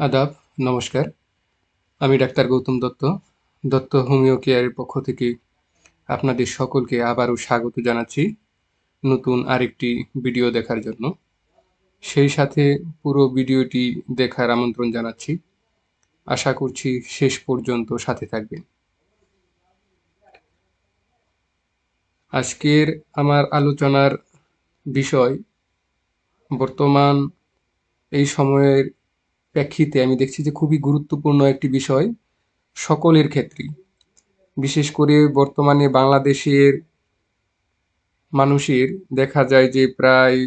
আদাব, নমস্কার। আমি ডাক্তার গৌতম দত্ত দত্ত হোমিও কেয়ারের পক্ষ থেকে আপনাদের সকলকে আবারও স্বাগত জানাচ্ছি নতুন আরেকটি ভিডিও দেখার জন্য। সেই সাথে পুরো ভিডিওটি দেখার আমন্ত্রণ জানাচ্ছি। আশা করছি শেষ পর্যন্ত সাথে থাকবেন। আজকের আমার আলোচনার বিষয় বর্তমান এই সময়ের প্রেক্ষিতে আমি দেখছি যে খুবই গুরুত্বপূর্ণ একটি বিষয় সকলের ক্ষেত্রেই। বিশেষ করে বর্তমানে বাংলাদেশের মানুষের দেখা যায় যে প্রায়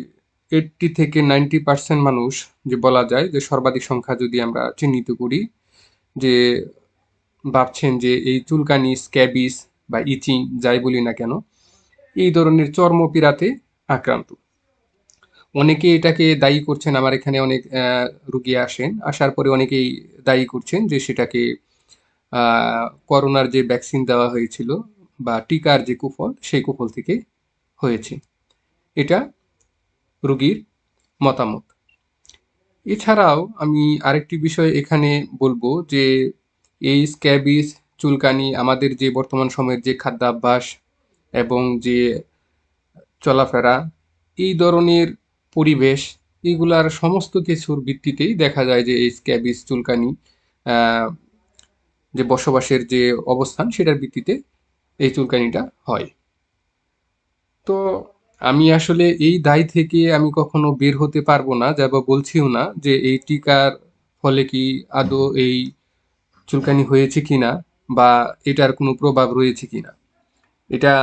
এইটটি থেকে নাইনটি পার্সেন্ট মানুষ যে বলা যায় যে সর্বাধিক সংখ্যা যদি আমরা চিহ্নিত করি যে ভাবছেন যে এই চুলকানি, স্ক্যাবিস বা ইচিং যাই বলি না কেন, এই ধরনের চর্মপীড়াতে আক্রান্ত। অনেকে এটাকে দায়ী করছেন, আমার এখানে অনেক রুগী আসেন, আসার পরে অনেকেই দায়ী করছেন যে সেটাকে করোনার যে ভ্যাকসিন দেওয়া হয়েছিল বা টিকার যে কুফল, সেই কুফল থেকে হয়েছে। এটা রুগীর মতামত। এছাড়াও আমি আরেকটি বিষয় এখানে বলব যে এই স্ক্যাবিস চুলকানি, আমাদের যে বর্তমান সময়ের যে খাদ্যাভ্যাস এবং যে চলাফেরা, এই ধরনের পরিবেশ, এগুলার সমস্ত কিছুর ভিত্তিতেই দেখা যায় যে এই স্ক্যাবিস চুলকানি যে বসবাসের যে অবস্থান সেটার ভিত্তিতে এই চুলকানিটা হয়। তো আমি আসলে এই দায় থেকে আমি কখনো বের হতে পারব না, যা বা বলছিও না যে এই টিকার ফলে কি আদৌ এই চুলকানি হয়েছে কিনা বা এটার কোনো প্রভাব রয়েছে কিনা। এটা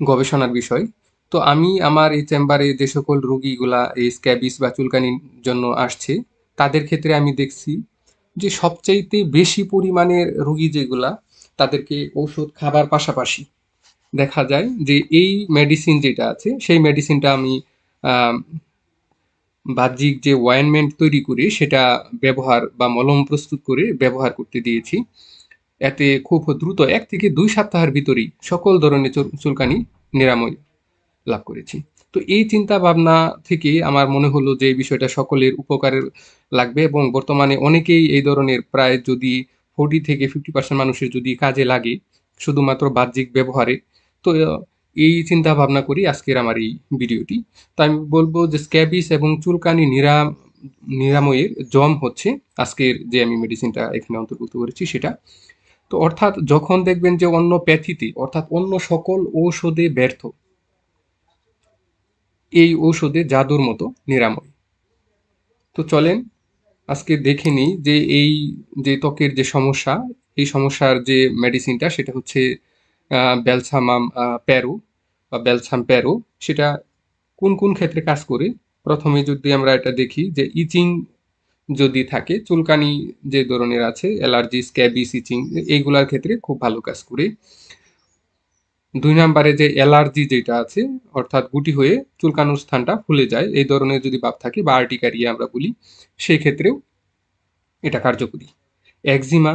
গবেষণার বিষয়। তো আমি আমার এই চেম্বারে যে সকল রোগীগুলা এই স্ক্যাবিস বা চুলকানির জন্য আসছে, তাদের ক্ষেত্রে আমি দেখছি যে সবচাইতে বেশি পরিমাণের রুগী যেগুলা, তাদেরকে ওষুধ খাবার পাশাপাশি দেখা যায় যে এই মেডিসিন যেটা আছে, সেই মেডিসিনটা আমি বাহ্যিক যে ওয়াইনমেন্ট তৈরি করে সেটা ব্যবহার বা মলম প্রস্তুত করে ব্যবহার করতে দিয়েছি। এতে খুব দ্রুত এক থেকে দুই সপ্তাহের ভিতরেই সকল ধরনের চুলকানি নিরাময় লাভ করেছি। তো এই চিন্তা ভাবনা থেকে আমার মনে হলো যে এই বিষয়টা সকলের উপকারের লাগবে এবং বর্তমানে অনেকেই এই ধরনের প্রায় যদি ফোর্টি থেকে ফিফটি পার্সেন্ট মানুষের যদি কাজে লাগে শুধুমাত্র বাহ্যিক ব্যবহারে। তো এই চিন্তা ভাবনা করি আজকের আমার এই ভিডিওটি। তো আমি বলব যে স্ক্যাবিস এবং চুলকানি নিরা, নিরাময়ের জম হচ্ছে আজকের যে আমি মেডিসিনটা এখানে অন্তর্ভুক্ত করেছি সেটা। তো অর্থাৎ যখন দেখবেন যে অন্য প্যাথিতে অর্থাৎ অন্য সকল ঔষধে ব্যর্থ এই ঔষধে জাদুর মতো নিরাময়। তো চলেন আজকে দেখে নিই যে এই যে ত্বকের যে সমস্যা, এই সমস্যার যে মেডিসিনটা সেটা হচ্ছে বেলসামাম প্যারো বা বেলসাম প্যারো। সেটা কোন কোন ক্ষেত্রে কাজ করে? প্রথমে যদি আমরা এটা দেখি যে ইচিং যদি থাকে, চুলকানি যে ধরনের আছে অ্যালার্জি স্ক্যাবিস ইচিং এইগুলার ক্ষেত্রে খুব ভালো কাজ করে। দুই নাম্বারে যে অ্যালার্জি যেটা আছে, অর্থাৎ গুটি হয়ে চুলকানোর স্থানটা ফুলে যায়, এই ধরনের যদি ভাব থাকে বা আর্টিকারিয়া আমরা বলি সেই ক্ষেত্রেও এটা কার্যকরী। একজিমা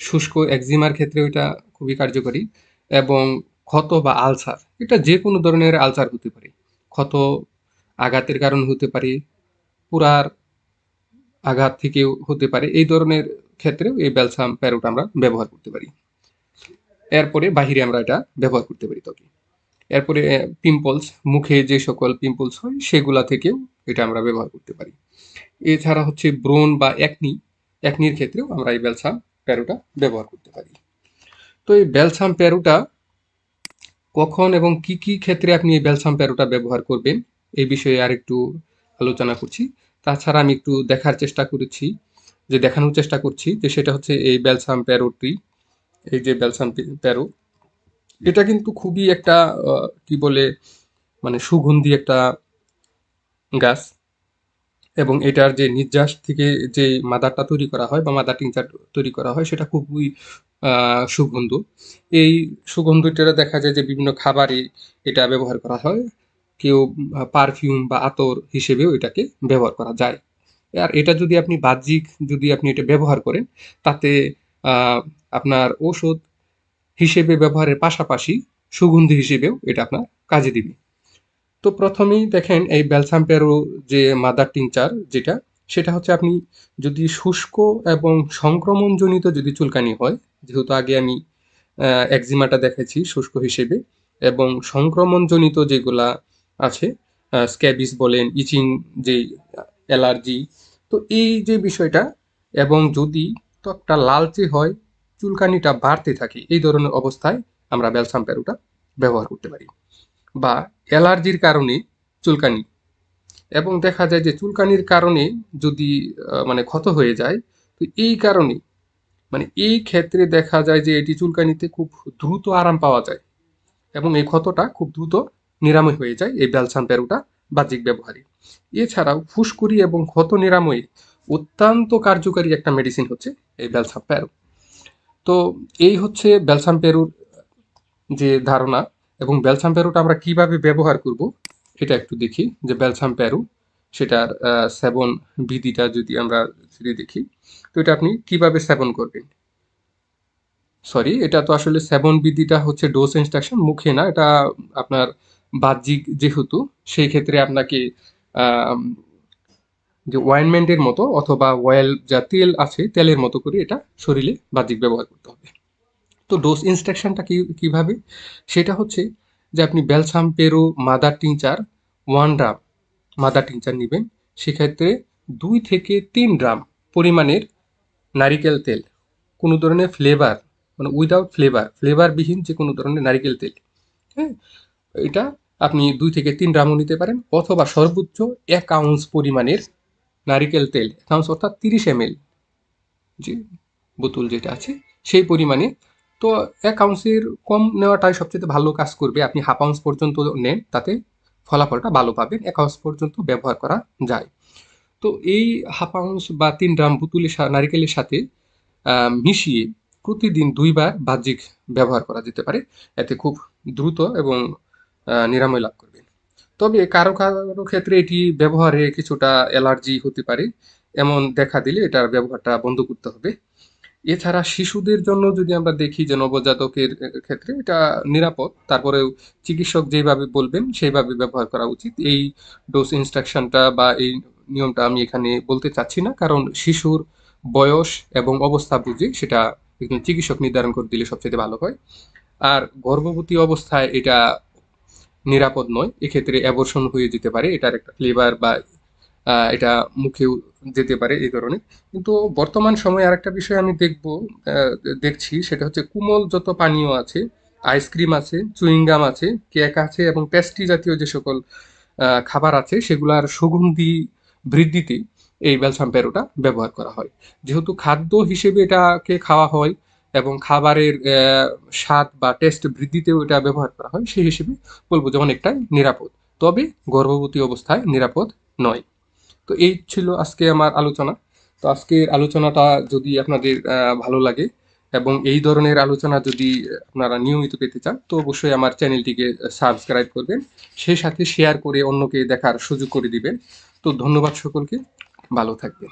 শুষ্ক একজিমার ক্ষেত্রেও এটা খুবই কার্যকরী এবং ক্ষত বা আলসার, এটা যে কোনো ধরনের আলসার হতে পারে। ক্ষত আঘাতের কারণ হতে পারে, পুরার আঘাত থেকেও হতে পারে, এই ধরনের ক্ষেত্রেও এই ব্যালসাম প্যারোট আমরা ব্যবহার করতে পারি। এরপরে বাহিরে আমরা এটা ব্যবহার করতে পারি ত্বকে। এরপরে পিম্পলস মুখে যে সকল পিম্পলস হয়, সেগুলা থেকেও এটা আমরা ব্যবহার করতে পারি। এছাড়া হচ্ছে ব্রোন বা একনি একনির ক্ষেত্রেও আমরা এই ব্যালসাম প্যারোটা ব্যবহার করতে পারি। তো এই ব্যালসাম প্যারোটা কখন এবং কি কি ক্ষেত্রে আপনি এই ব্যালসাম প্যারোটা ব্যবহার করবেন, এই বিষয়ে আর একটু আলোচনা করছি। তাছাড়া আমি একটু দেখার চেষ্টা করেছি, যে দেখানোর চেষ্টা করছি, যে সেটা হচ্ছে এই ব্যালসাম প্যারোটি এই যে ব্যালসাম প্যারো এটা কিন্তু খুবই একটা কি বলে মানে সুগন্ধি একটা গাছ এবং এটার যে নির্যাস থেকে যে মাদারটা তৈরি করা হয় বা মাদার টিংচার তৈরি করা হয়, সেটা খুবই সুগন্ধ। এই সুগন্ধটা দেখা যায় যে বিভিন্ন খাবারে এটা ব্যবহার করা হয়। কেউ পারফিউম বা আতর হিসেবেও এটাকে ব্যবহার করা যায়। আর এটা যদি আপনি বাহ্যিক যদি আপনি এটা ব্যবহার করেন, তাতে আপনার ওষুধ হিসেবে ব্যবহারের পাশাপাশি সুগন্ধি হিসেবেও এটা আপনার কাজে দিবে। তো প্রথমেই দেখেন এই ব্যালসাম্পেরো যে মাদার টিংচার যেটা, সেটা হচ্ছে আপনি যদি শুষ্ক এবং সংক্রমণজনিত যদি চুলকানি হয়, যেহেতু আগে আমি একজিমাটা দেখেছি শুষ্ক হিসেবে, এবং সংক্রমণজনিত যেগুলা আছে স্ক্যাবিস বলেন, ইচিং, যে অ্যালার্জি, তো এই যে বিষয়টা, এবং যদি ত্বকটা লালচে হয়, চুলকানিটা বাড়তে থাকে। এই ধরনের অবস্থায় আমরা ব্যালসাম প্যারোটা ব্যবহার করতে পারি। বা অ্যালার্জির কারণে চুলকানি। এবং দেখা যায় যে চুলকানির কারণে যদি মানে ক্ষত হয়ে যায়, তো এই কারণে মানে এই ক্ষেত্রে দেখা যায় যে এটি চুলকানিতে খুব দ্রুত আরাম পাওয়া যায়। এবং এই ক্ষতটা খুব দ্রুত নিরাময় হয়ে যায় এই ব্যালসাম প্যারোটা বাহ্যিক ব্যবহারে। এছাড়াও ফুসকুড়ি এবং ক্ষত নিরাময়ে অত্যন্ত কার্যকারী একটা মেডিসিন হচ্ছে এই বেলসাম প্যারো তো এই হচ্ছে বেলসাম প্যারোর যে ধারণা এবং বেলসাম প্যারোটা আমরা কীভাবে ব্যবহার করব এটা একটু দেখি, যে বেলসাম প্যারো সেটার সেবন বিধিটা যদি আমরা যদি দেখি, তো এটা আপনি কীভাবে সেবন করবেন? সরি এটা তো আসলে সেবন বিধিটা হচ্ছে ডোজ ইনস্ট্রাকশন মুখে না, এটা আপনার বাহ্যিক যেহেতু, সেই ক্ষেত্রে আপনাকে যে ওয়াইনমেন্টের মতো অথবা অয়েল যা তেল আছে, তেলের মতো করে এটা শরীরে বাহ্যিক ব্যবহার করতে হবে। তো ডোজ ইনস্ট্রাকশনটা কী, কীভাবে? সেটা হচ্ছে যে আপনি balsam peru mother tincture one dram mother tincture নেবেন। সেক্ষেত্রে দুই থেকে তিন ড্রাম পরিমাণের নারিকেল তেল। কোনো ধরনের ফ্লেভার মানে উইদাউট ফ্লেভার ফ্লেভারবিহীন যে কোনো ধরনের নারিকেল তেল। হ্যাঁ? এটা আপনি দুই থেকে তিন ড্রামও নিতে পারেন। অথবা সর্বোচ্চ এক আউন্স পরিমাণের নারিকেল তেল এক অর্থাৎ তিরিশ এম যে বোতল যেটা আছে, সেই পরিমাণে। তো এক আউন্সের কম নেওয়াটাই সবচেয়ে ভালো কাজ করবে। আপনি হাফ আউন্স পর্যন্ত নেন, তাতে ফলাফলটা ভালো পাবেন। এক আউন্স পর্যন্ত ব্যবহার করা যায়। তো এই হাফ আউন্স বা তিন গ্রাম বোতলের নারিকেলের সাথে মিশিয়ে প্রতিদিন দুইবার বাহ্যিক ব্যবহার করা যেতে পারে। এতে খুব দ্রুত এবং নিরাময় লাভ করবেন তবে কারও কারও ক্ষেত্রে এটি ব্যবহারে কিছুটা অ্যালার্জি হতে পারে। এমন দেখা দিলে এটার ব্যবহারটা বন্ধ করতে হবে। এছাড়া শিশুদের জন্য যদি আমরা দেখি যে নবজাতকের ক্ষেত্রে এটা নিরাপদ, তারপরেও চিকিৎসক যেভাবে বলবেন সেইভাবে ব্যবহার করা উচিত। এই ডোজ ইনস্ট্রাকশনটা বা এই নিয়মটা আমি এখানে বলতে চাচ্ছি না, কারণ শিশুর বয়স এবং অবস্থা বুঝে সেটা একজন চিকিৎসক নির্ধারণ করে দিলে সবচেয়ে ভালো হয়। আর গর্ভবতী অবস্থায় এটা নিরাপদ নয়, এক্ষেত্রে অ্যাবর্শন হয়ে যেতে পারে, এটার একটা ফ্লেভার বা এটা মুখেও যেতে পারে এই ধরনের। কিন্তু বর্তমান সময়ে আরেকটা বিষয় আমি দেখব দেখছি, সেটা হচ্ছে কোমল যত পানীয় আছে, আইসক্রিম আছে চুইংগাম আছে কেক আছে এবং পেস্ট্রি জাতীয় যে সকল খাবার আছে, সেগুলার সুগন্ধি বৃদ্ধিতে এই ব্যালসাম প্যারোটা ব্যবহার করা হয়। যেহেতু খাদ্য হিসেবে এটাকে খাওয়া হয় এবং খাবারের স্বাদ বা টেস্ট বৃদ্ধিতেও এটা ব্যবহার করা হয়, সেই হিসেবে বলব যে অনেকটাই নিরাপদ। তবে গর্ভবতী অবস্থায় নিরাপদ নয়। তো এই ছিল আজকে আমার আলোচনা। তো আজকের আলোচনাটা যদি আপনাদের ভালো লাগে এবং এই ধরনের আলোচনা যদি আপনারা নিয়মিত পেতে চান, তো অবশ্যই আমার চ্যানেলটিকে সাবস্ক্রাইব করবেন, সেই সাথে শেয়ার করে অন্যকে দেখার সুযোগ করে দিবেন। তো ধন্যবাদ সকলকে, ভালো থাকবেন।